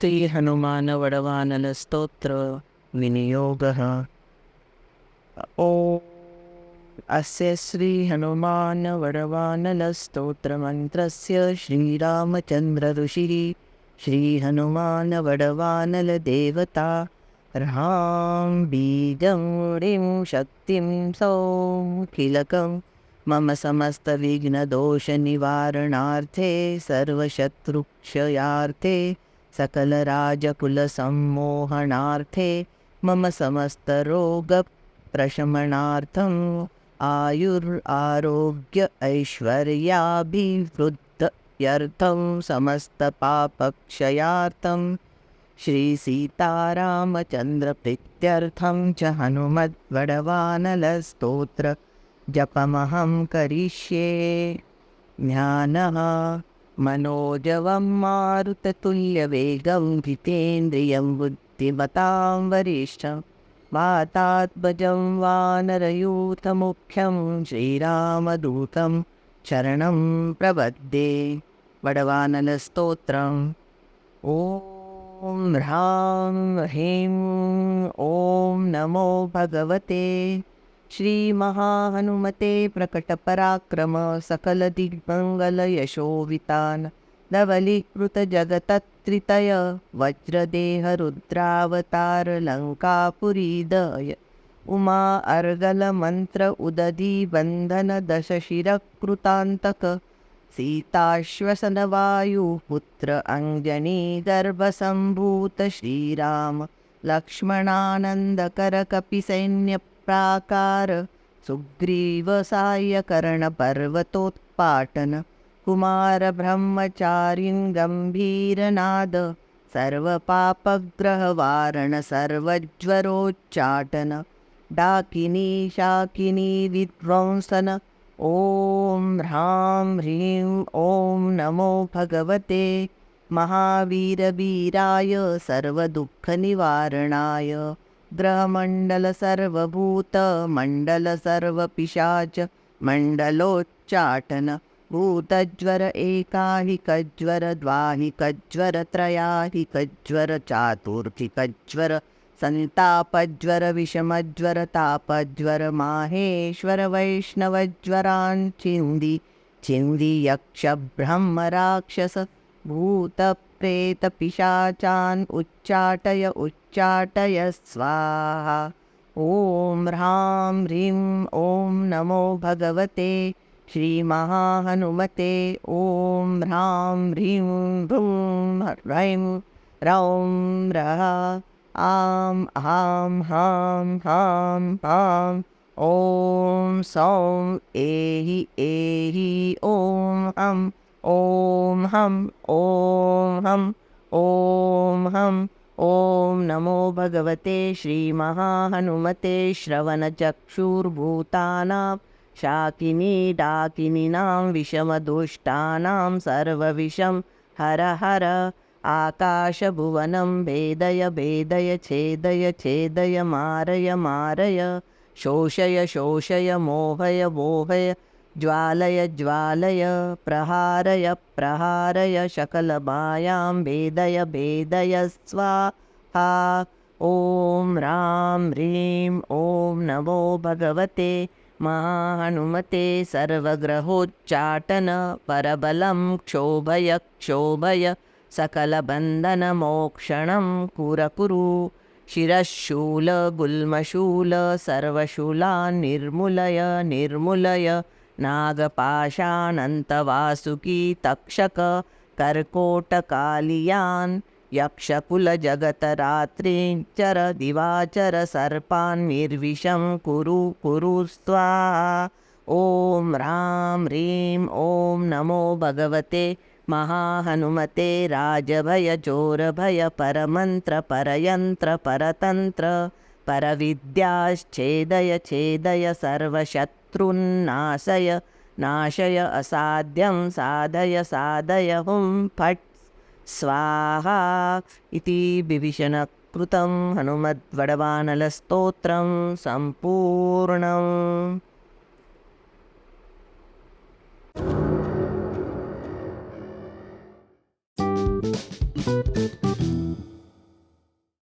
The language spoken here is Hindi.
श्रीहनुमानवडवानलस्तोत्र विनियोगः। ॐ अस्य श्रीहनुमानवडवानलस्तोत्रमन्त्रस्य श्रीरामचन्द्रऋषिः। श्रीहनुमानवडवानलदेवता ह्रां बीजं शक्तिं, सौं किलकं मम समस्तविघ्नदोषनिवारणार्थे सर्वशत्रुक्षयार्थे सकलराजकुलसम्मोहनार्थे मम समस्तरोगप्रशमनार्थम् आयुर् आरोग्य ऐश्वर्याभिवृद्ध्यर्थं समस्तपापक्षयार्थं श्रीसीतारामचन्द्रप्रीत्यर्थं च हनुमद्वडवानलस्तोत्र जपमहं करिष्ये। ज्ञानः मनोजवं मारुततुल्यवेगं जितेन्द्रियं बुद्धिमतां वरिष्ठं वातात्मजं वानरयूथमुख्यं श्रीरामदूतं शरणं प्रपद्ये वडवानलस्तोत्रम् ॐ ह्रां ह्रीं ॐ नमो भगवते श्रीमहाहनुमते प्रकटपराक्रम सकलदिग्मङ्गलयशोवितान् धवलीकृतजगतत्रितय वज्रदेहरुद्रावतारलङ्कापुरीदय उमा अर्गलमन्त्र उदधीबन्धनदशशिरकृतान्तक सीताश्वसनवायुपुत्र अञ्जनीगर्भसम्भूत श्रीराम प्राकार। सुग्रीवसायकरणपर्वतोत्पाटन कुमारब्रह्मचारिन् गम्भीरनाद सर्वपापग्रहवारण सर्वज्वरोच्चाटन। डाकिनी शाकिनी विध्वंसन। ॐ ह्रां ह्रीं ॐ नमो भगवते। महावीरवीराय सर्वदुःखनिवारणाय। ग्रहमण्डलसर्वभूतमण्डलसर्वपिशाच मण्डलोच्चाटन भूतज्वर एकाहिकज्वर द्वाहिकज्वर त्रयाहिकज्वर चातुर्थिकज्वर सन्तापज्वर विषमज्वर तापज्वर माहेश्वर वैष्णवज्वरान् छिन्दि छिन्दि यक्षब्रह्मराक्षस भूतप्रेतपिशाचान् उच्चाटय उच्चाटय स्वाहा। ॐ ह्रां ह्रीं ॐ नमो भगवते श्रीमहाहनुमते। ॐ ह्रां ह्रीं भ्रूं ह्रैं रौं रः आं हाँ हाँ हाँ हाँ। ॐ सौं एहि एहि ॐ हं ॐ हं ॐ हं ॐ हं ॐ नमो भगवते श्रीमहाहनुमते श्रवणचक्षुर्भूतानां शाकिनी डाकिनीनां विषमदुष्टानां सर्वविषं हर हर आकाशभुवनं भेदय भेदय छेदय छेदय मारय मारय शोषय शोषय मोहय मोहय ज्वालय ज्वालय प्रहारय प्रहारय शकलमायां भेदय भेदय स्वाहा। ॐ ह्रां ह्रीं ॐ नमो भगवते महाहनुमते सर्वग्रहोच्चाटन परबलं क्षोभय क्षोभय सकलबन्धनमोक्षणं कुर कुरु शिरःशूलगुल्मशूल सर्वशूलान् निर्मूलय निर्मूलय नागपाशानन्तवासुकी तक्षक कर्कोटकालियान् यक्षकुलजगतरात्रिञ्चर दिवाचर सर्पान् निर्विषं कुरु कुरु स्वाहा ॐ ह्रां ह्रीं ॐ नमो भगवते महाहनुमते राजभयचोरभय परमन्त्र परयन्त्र परतन्त्र सर्वशत्रुन्नाशय नाशय असाध्यं साधय साधय हुं फट्। स्वाहा इति विभीषणकृतं हनुमद्वडवानलस्तोत्रं सम्पूर्णम्